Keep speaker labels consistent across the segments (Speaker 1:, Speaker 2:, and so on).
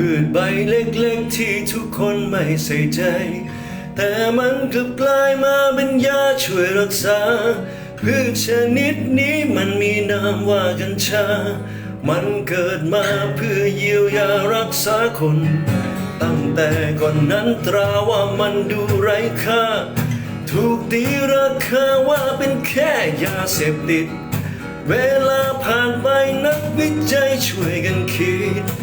Speaker 1: พืชใบเล็กๆที่ทุกคนไม่ใส่ใจ แต่มันกลับกลายมาเป็นยาช่วยรักษา พืชชนิดนี้มันมีนามว่ากัญชา มันเกิดมาเพื่อเยียวยารักษาคน ตั้งแต่ก่อนนั้นตราว่ามันดูไร้ค่า ถูกตีราคาว่าเป็นแค่ยาเสพติด เวลาผ่านไปนักวิจัยช่วยกันคิด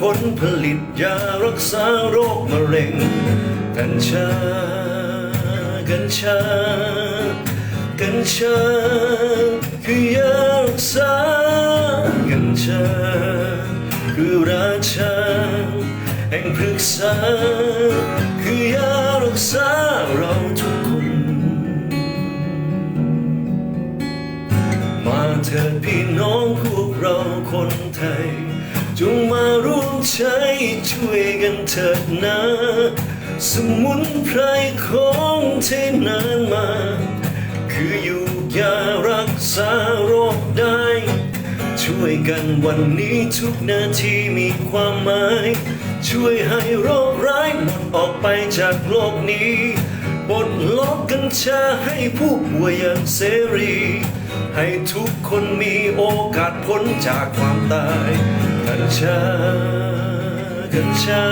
Speaker 1: ผลผลิตยารักษาโรคมะเร็ง กัญชา กัญชา กัญชา คือยารักษา กัญชา คือราชา แห่งพฤกษา คือยารักษาเราทุกคน มาเถิดพี่น้องพวกเราคนไทยจงมาร่วมใจ ช่วยกันเถิดนะ สมุนไพรของเทนานมา คืออยู่ยารักษาโรคได้ ช่วยกันวันนี้ทุกนาทีมีความหมาย ช่วยให้โรคร้ายหมดออกไปจากโลกนี้ปลดล็อกกัญชาให้ผู้ป่วยอย่างเสรี ให้ทุกคนมีโอกาสพ้นจากความตายกัญชา กัญชา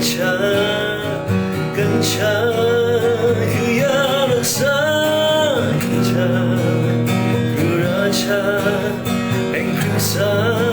Speaker 1: 끊자 끊자 그 연락사 끊자 그러자 앵크사